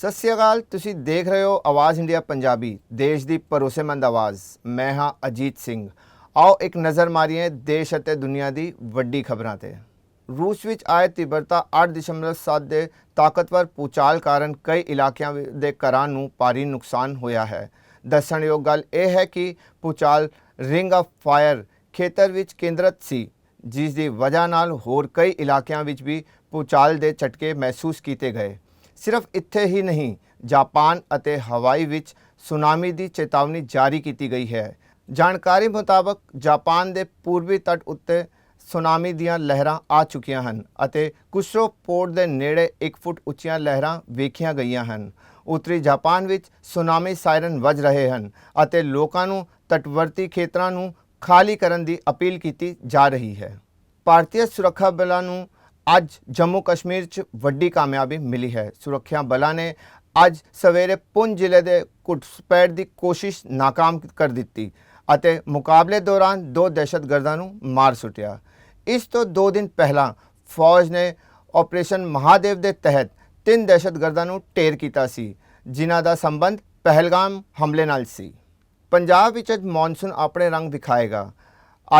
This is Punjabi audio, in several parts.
ਸਤਿ ਸ਼੍ਰੀ ਅਕਾਲ, ਤੁਸੀਂ ਦੇਖ ਰਹੇ ਹੋ ਆਵਾਜ਼ ਇੰਡੀਆ ਪੰਜਾਬੀ, ਦੇਸ਼ ਦੀ ਭਰੋਸੇਮੰਦ ਆਵਾਜ਼। ਮੈਂ ਹਾਂ ਅਜੀਤ ਸਿੰਘ। ਆਓ ਇੱਕ ਨਜ਼ਰ ਮਾਰੀਏ ਦੇਸ਼ ਅਤੇ ਦੁਨੀਆ ਦੀ ਵੱਡੀ ਖਬਰਾਂ ਤੇ। ਰੂਸ ਵਿੱਚ ਆਏ ਤੀਬਰਤਾ 8.7 ਦੇ ਤਾਕਤਵਰ ਭੂਚਾਲ ਕਾਰਨ ਕਈ ਇਲਾਕਿਆਂ ਦੇ ਘਰਾਂ ਨੂੰ ਭਾਰੀ ਨੁਕਸਾਨ ਹੋਇਆ ਹੈ। ਦੱਸਣਯੋਗ ਗੱਲ ਇਹ ਹੈ ਕਿ ਭੂਚਾਲ ਰਿੰਗ ਆਫ ਫਾਇਰ ਖੇਤਰ ਵਿੱਚ ਕੇਂਦਰਤ ਸੀ, ਜਿਸ ਦੀ ਵਜ੍ਹਾ ਨਾਲ ਹੋਰ ਕਈ ਇਲਾਕਿਆਂ ਵਿੱਚ ਵੀ ਭੂਚਾਲ ਦੇ ਝਟਕੇ ਮਹਿਸੂਸ ਕੀਤੇ ਗਏ। ਸਿਰਫ ਇੱਥੇ ਹੀ ਨਹੀਂ, ਜਾਪਾਨ ਅਤੇ ਹਵਾਈ ਵਿੱਚ ਸੁਨਾਮੀ ਦੀ ਚੇਤਾਵਨੀ ਜਾਰੀ ਕੀਤੀ ਗਈ ਹੈ। ਜਾਣਕਾਰੀ ਮੁਤਾਬਕ ਜਾਪਾਨ ਦੇ ਪੂਰਬੀ ਤੱਟ ਉੱਤੇ ਸੁਨਾਮੀ ਦੀਆਂ ਲਹਿਰਾਂ ਆ ਚੁੱਕੀਆਂ ਹਨ ਅਤੇ ਕੁਸ਼ਰੋ ਪੋਰਟ ਦੇ ਨੇੜੇ 1 ਫੁੱਟ ਉੱਚੀਆਂ ਲਹਿਰਾਂ ਵੇਖੀਆਂ ਗਈਆਂ ਹਨ। ਉੱਤਰੀ ਜਾਪਾਨ ਵਿੱਚ ਸੁਨਾਮੀ ਸਾਇਰਨ ਵੱਜ ਰਹੇ ਹਨ ਅਤੇ ਲੋਕਾਂ ਨੂੰ ਤਟਵਰਤੀ ਖੇਤਰਾਂ ਨੂੰ ਖਾਲੀ ਕਰਨ ਦੀ ਅਪੀਲ ਕੀਤੀ ਜਾ ਰਹੀ ਹੈ। ਭਾਰਤੀ ਸੁਰੱਖਿਆ ਬਲਾਂ ਨੂੰ ਅੱਜ ਜੰਮੂ ਕਸ਼ਮੀਰ 'ਚ ਵੱਡੀ ਕਾਮਯਾਬੀ ਮਿਲੀ ਹੈ। ਸੁਰੱਖਿਆ ਬਲਾਂ ਨੇ ਅੱਜ ਸਵੇਰੇ ਪੁੰਛ ਜ਼ਿਲ੍ਹੇ ਦੇ ਘੁਸਪੈਠ ਦੀ ਕੋਸ਼ਿਸ਼ ਨਾਕਾਮ ਕਰ ਦਿੱਤੀ ਅਤੇ ਮੁਕਾਬਲੇ ਦੌਰਾਨ ਦੋ ਦਹਿਸ਼ਤਗਰਦਾਂ ਨੂੰ ਮਾਰ ਸੁੱਟਿਆ। ਇਸ ਤੋਂ 2 ਦਿਨ ਪਹਿਲਾਂ ਫੌਜ ਨੇ ਆਪਰੇਸ਼ਨ ਮਹਾਦੇਵ ਦੇ ਤਹਿਤ ਤਿੰਨ ਦਹਿਸ਼ਤਗਰਦਾਂ ਨੂੰ ਢੇਰ ਕੀਤਾ ਸੀ, ਜਿਨ੍ਹਾਂ ਦਾ ਸੰਬੰਧ ਪਹਿਲਗਾਮ ਹਮਲੇ ਨਾਲ ਸੀ। ਪੰਜਾਬ ਵਿੱਚ ਅੱਜ ਮੌਨਸੂਨ ਆਪਣੇ ਰੰਗ ਦਿਖਾਏਗਾ।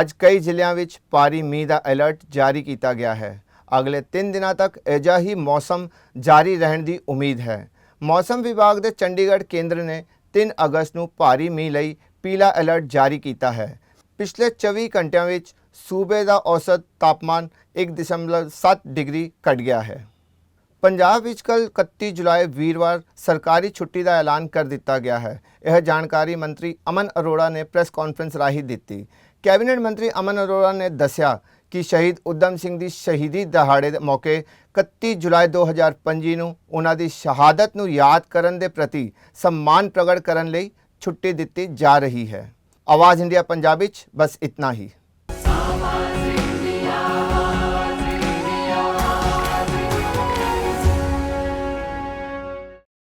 ਅੱਜ ਕਈ ਜ਼ਿਲ੍ਹਿਆਂ ਵਿੱਚ ਭਾਰੀ ਮੀਂਹ ਦਾ ਅਲਰਟ ਜਾਰੀ ਕੀਤਾ ਗਿਆ ਹੈ। ਅਗਲੇ 3 ਦਿਨਾਂ ਤੱਕ ਅਜਿਹਾ ਹੀ ਮੌਸਮ ਜਾਰੀ ਰਹਿਣ ਦੀ ਉਮੀਦ ਹੈ। ਮੌਸਮ ਵਿਭਾਗ ਦੇ ਚੰਡੀਗੜ੍ਹ ਕੇਂਦਰ ਨੇ 3 ਅਗਸਤ ਨੂੰ ਭਾਰੀ ਮੀਂਹ ਲਈ ਪੀਲਾ ਅਲਰਟ ਜਾਰੀ ਕੀਤਾ ਹੈ। ਪਿਛਲੇ 24 ਘੰਟਿਆਂ ਵਿੱਚ ਸੂਬੇ ਦਾ ਔਸਤ ਤਾਪਮਾਨ 1.7 ਡਿਗਰੀ ਘਟ ਗਿਆ ਹੈ। ਪੰਜਾਬ ਵਿੱਚ ਕੱਲ 31 ਜੁਲਾਈ ਵੀਰਵਾਰ ਸਰਕਾਰੀ ਛੁੱਟੀ ਦਾ ਐਲਾਨ ਕਰ ਦਿੱਤਾ ਗਿਆ ਹੈ। ਇਹ ਜਾਣਕਾਰੀ ਮੰਤਰੀ ਅਮਨ ਅਰੋੜਾ ਨੇ ਪ੍ਰੈਸ ਕਾਨਫਰੰਸ ਰਾਹੀਂ ਦਿੱਤੀ। ਕੈਬਨਿਟ ਮੰਤਰੀ ਅਮਨ ਅਰੋੜਾ ਨੇ ਦੱਸਿਆ ਕਿ ਸ਼ਹੀਦ ਉਦਮ ਸਿੰਘ ਦੀ ਸ਼ਹੀਦੀ ਦਿਹਾੜੇ ਦੇ ਮੌਕੇ 31 ਜੁਲਾਈ 2025 ਨੂੰ ਉਹਨਾਂ ਦੀ ਸ਼ਹਾਦਤ ਨੂੰ ਯਾਦ ਕਰਨ ਦੇ ਪ੍ਰਤੀ ਸਨਮਾਨ ਪ੍ਰਗਟ ਕਰਨ ਲਈ ਛੁੱਟੀ ਦਿੱਤੀ ਜਾ ਰਹੀ ਹੈ। ਆਵਾਜ਼ ਇੰਡੀਆ ਪੰਜਾਬ ਵਿੱਚ ਬਸ ਇਤਨਾ ਹੀ।